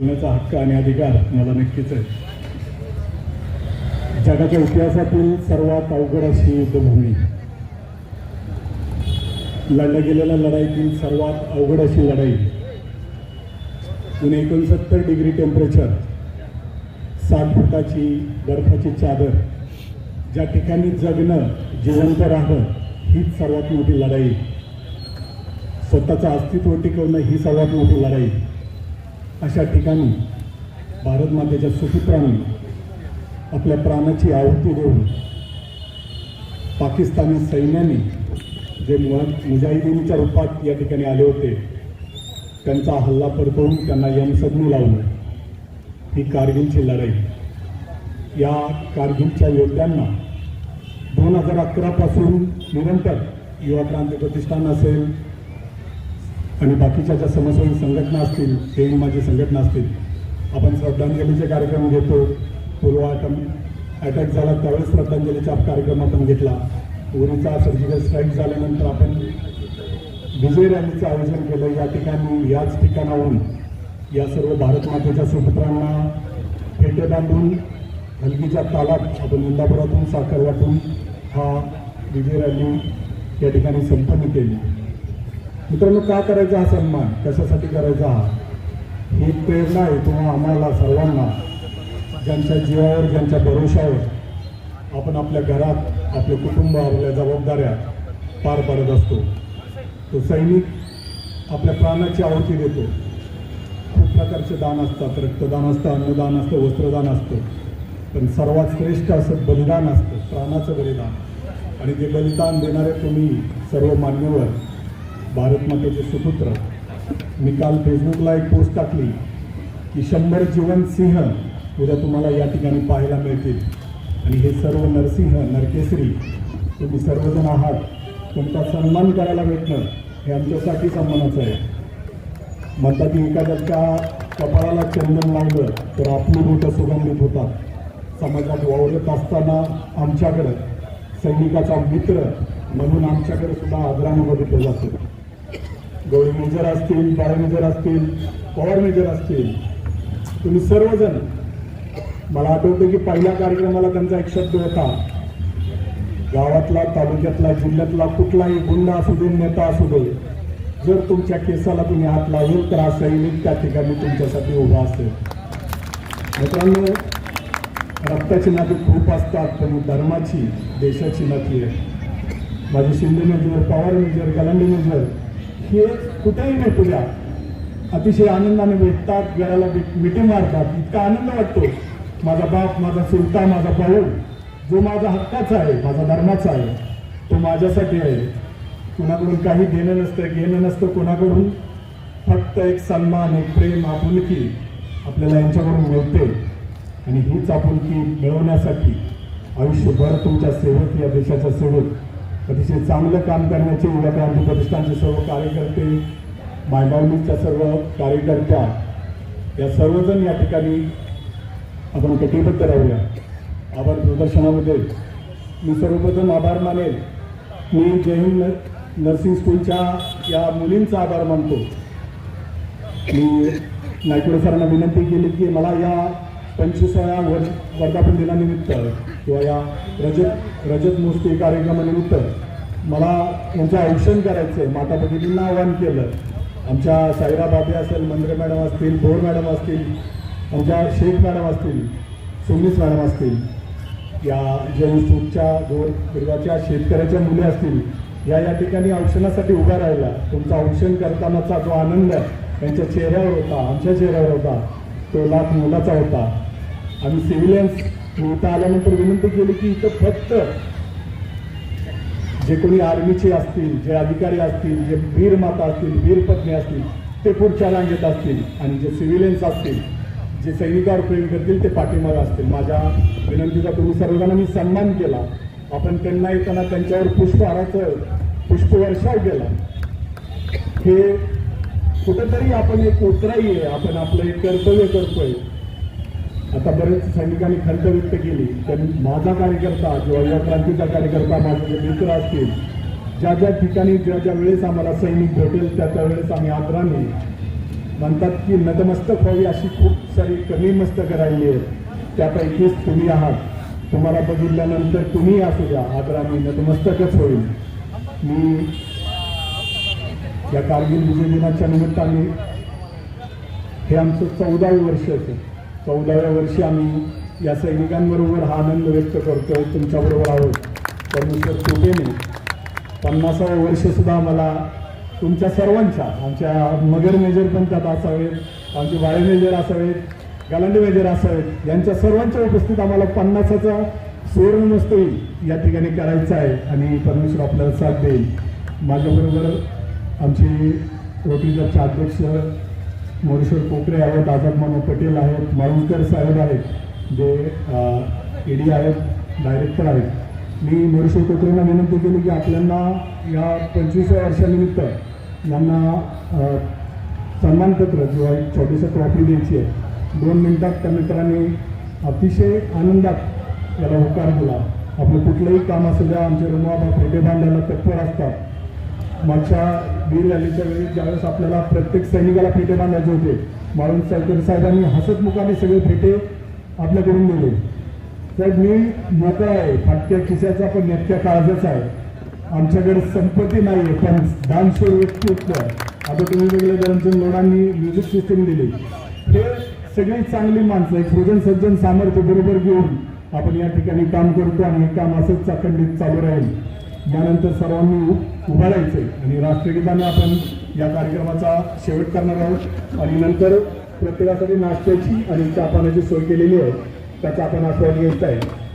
घेण्याचा हक्क आणि अधिकार मला नक्कीच आहे. जगाच्या इतिहासातील सर्वात अवघड अशी युद्धभूमी. लढल्या गेलेल्या लढाईतील सर्वात अवघड अशी लढाई. उणे एकोणसत्तर डिग्री टेम्परेचर साठ फुटाची बर्फाची चादर ज्या ठिकाणी जगणं जिवंत राहणं हीच सर्वात मोठी लढाई. स्वतःचं अस्तित्व टिकवणं ही सर्वात मोठी लढाई. अशा ठिकाणी भारत मातेच्या सुपुत्रांनी आपल्या प्राणाची आहुती देऊन पाकिस्तानी सैन्याने जे मुळात मुजाहिदीनच्या रूपात या ठिकाणी आले होते त्यांचा हल्ला परतवून त्यांना यमसदनी लावलं. ही कारगिलची लढाई. या कारगिलच्या योद्ध्यांना दोन हजार अकरापासून निरंतर युवा क्रांती प्रतिष्ठान असेल आणि बाकीच्या ज्या समस्या संघटना असतील ते माझी संघटना असतील. आपण श्रद्धांजलीचे कार्यक्रम घेतो. पुलवा अटॅक झाला त्यावेळेस श्रद्धांजलीचा कार्यक्रम आपण घेतला. उरीचा सर्जिकल स्ट्राईक झाल्यानंतर आपण विजय रॅलीचं आयोजन केलं. या ठिकाणी याच ठिकाणाहून या सर्व भारत मातेच्या सुपुत्रांना फेटे बांधून हलगीच्या तालात आपण इंदापुरातून साखर वाटून हा विजय रॅली या ठिकाणी संपन्न केली. मित्रांनो का करायचा हा सन्मान? कशासाठी करायचा हा? ही प्रेरणा आहे किंवा आम्हाला सर्वांना. ज्यांच्या जीवावर ज्यांच्या भरोशावर आपण आपल्या घरात आपले कुटुंब आपल्या जबाबदाऱ्या पार पाडत असतो. तो सैनिक आपल्या प्राणाची आहुती देतो. खूप प्रकारचे दान असतात. रक्तदान असतं अन्नदान असतं वस्त्रदान असतं. पण सर्वात श्रेष्ठ असं बलिदान असतं. प्राणाचं बलिदान. आणि ते बलिदान देणारे तुम्ही सर्व मान्यवर भारत मातेचे सुपुत्र. मी काल फेसबुकला एक पोस्ट टाकली की शंभर जीवन सिंह उद्या तुम्हाला या ठिकाणी पाहायला मिळतील. आणि हे सर्व नरसिंह नरकेसरी तुम्ही सर्वजण आहात. तुमचा सन्मान करायला भेटणं हे आमच्यासाठी सन्मानाचं आहे. म्हणतात की एखाद्याच्या कपाळाला चंदन लावलं तर आपली मोठं सुगंधित होतात. समाजात वावरत असताना आमच्याकडं सैनिकाचा मित्र म्हणून आमच्याकडे सुद्धा आदराने बघितलं जातं. गौरी मेजर असतील बारा मेजर असतील पवार मेजर असतील. तुम्ही सर्वजण मला आठवतं की पहिल्या कार्यक्रमाला त्यांचा एक शब्द होता गावातला तालुक्यातला जिल्ह्यातला कुठलाही गुंडा असू दे नेता असू दे जर तुमच्या केसाला तुम्ही हात लावेल तर हा सैनिक त्या ठिकाणी तुमच्यासाठी उभा असेल. मित्रांनो रक्ताची नाती खूप असतात पण धर्माची देशाची नाती आहे. माझे Shinde major Pawar major Galandi major हे कुठेही भेटूया. अतिशय आनंदाने भेटतात घराला मिठी मारतात. इतका आनंद वाटतो. माझा बाप माझा सुलता माझा भाऊ जो माझा हक्काचा आहे माझा धर्माचा आहे तो माझ्यासाठी आहे. कुणाकडून काही घेणं नसतं घेणं नसतं कोणाकडून. फक्त एक सन्मान एक प्रेम आपुलकी आपल्याला यांच्याकडून मिळते. आणि हीच आपुलकी मिळवण्यासाठी आयुष्यभर तुमच्या सेवक या देशाच्या सेवक अतिशय चांगलं काम करण्याचे युवा क्रांती प्रतिष्ठानचे सर्व कार्यकर्ते मायबावलीच्या सर्व कार्यकर्त्या या सर्वजण या ठिकाणी आपण कटिबद्ध राहूया. आभार प्रदर्शनामध्ये. मी सर्वप्रथम आभार मानेल. मी जय हिंद नर्सिंग स्कूलच्या या मुलींचा आभार मानतो. मी नायकुडे सरांना विनंती केली की मला या पंचवीसाव्या वर वर्धापन दिनानिमित्त किंवा या रजत रजत मोस्ती कार्यक्रमानिमित्त मला यांचं औक्षण करायचं आहे माता भगिनींना आवाहन केलं. आमच्या सायरा बाबे असेल मंद्रे मॅडम असतील भोर मॅडम असतील आमच्या शेख मॅडम असतील सोनीस मॅडम असतील या जे गोर पूर्वाच्या शेतकऱ्याच्या मुली असतील या या ठिकाणी औक्षणासाठी उभा राहिला. तुमचा औक्षण करतानाचा जो आनंद त्यांच्या चेहऱ्यावर होता आमच्या चेहऱ्यावर होता तो लाख मुलाचा होता. आम्ही सिव्हिलियन्स मी इथं आल्यानंतर विनंती केली की इथं फक्त जे कोणी आर्मीचे असतील जे अधिकारी असतील जे वीर माता असतील वीर पत्नी असतील ते पुढच्या रांगेत असतील आणि जे सिव्हिलियन्स असतील जे सैनिकावर प्रेम करतील ते पाठीमागे असतील. माझ्या विनंतीचा तुम्ही सर्वजणांनी मी सन्मान केला. आपण त्यांना येताना त्यांच्यावर पुष्पहाराचं पुष्पवर्षाव केला. हे कुठंतरी आपण एक उतराई आहे. आपण आपलं एक कर्तव्य करतोय. आता बरेच सैनिकांनी खंत व्यक्त केली. तर माझा कार्यकर्ता किंवा या क्रांतीचा कार्यकर्ता माझे जे मित्र असतील ज्या ज्या ठिकाणी ज्या ज्या वेळेस आम्हाला सैनिक भेटेल त्या त्या वेळेस आम्ही आदराने म्हणतात की नतमस्तक व्हावी अशी खूप सारी कमी मस्तक राहिली आहेत. त्यापैकीच तुम्ही आहात. तुम्हाला बघितल्यानंतर तुम्ही असू द्या. आदराने नतमस्तकच होईल. मी या कारगिल विजय दिनाच्या निमित्ताने हे आमचं चौदावे वर्ष असेल चौदाव्या वर्षी आम्ही या सैनिकांबरोबर हा आनंद व्यक्त करतोय तुमच्याबरोबर आहोत. परमेश्वर कृपेने पन्नासावं वर्षसुद्धा आम्हाला तुमच्या सर्वांच्या आमच्या मगर मेजर पण त्यात असावेत आमचे बाळे मेजर असावेत गालांडे मेजर असावेत यांच्या सर्वांच्या उपस्थित आम्हाला पन्नासाचा सुवर्ण नसतो या ठिकाणी करायचा आहे आणि परमेश्वर आपल्याला साथ देईल. माझ्याबरोबर आमचे रोटरीचे अध्यक्ष मोरेश्वर कोकरे आहेत आझाद मामा पटेल आहेत माळुंकर साहेब आहेत जे ईडी आहेत डायरेक्टर आहेत. मी मोरेश्वर कोकरेंना विनंती केली की आपल्याला या पंचवीसव्या वर्षानिमित्त यांना सन्मानपत्र किंवा एक छोटीशी ट्रॉफी द्यायची आहे. दोन मिनिटात त्या मित्रांनी अतिशय आनंदात याला होकार दिला. आपलं कुठलंही काम असू द्या आमचे रुमाबा फेटे बांधायला तत्पर असतात. मागच्या बीर रॅलीच्या वेळी ज्यावेळेस आपल्याला प्रत्येक सैनिकाला फेटे बांधायचे होते माळून सावकर साहेबांनी हसतमुखाने सगळे फेटे आपल्याकडून दिले. साहेब मी मोकळा आहे फाटक्या खिशाचा पण नेटक्या काळजाचा आहे. आमच्याकडे संपत्ती नाही आहे पण दानशूर व्यक्तित्व आहे. आता तुम्ही वेगळ्या धरणचंद लोणांनी म्युझिक सिस्टीम दिली. हे सगळी चांगली माणसं एक सृजन सज्जन सामर्थ्य बरोबर घेऊन आपण या ठिकाणी काम करतो आणि हे काम असंच अखंडित चालू राहील. यानंतर सर्वांनी उ- राहायचं आहे आणि राष्ट्रगीताने आपण या कार्यक्रमाचा शेवट करणार आहोत. आणि नंतर प्रत्येकासाठी नाश्त्याची आणि चहा सोय केलेली आहे. त्याचा आपण आस्वाद घ्यायचा आहे.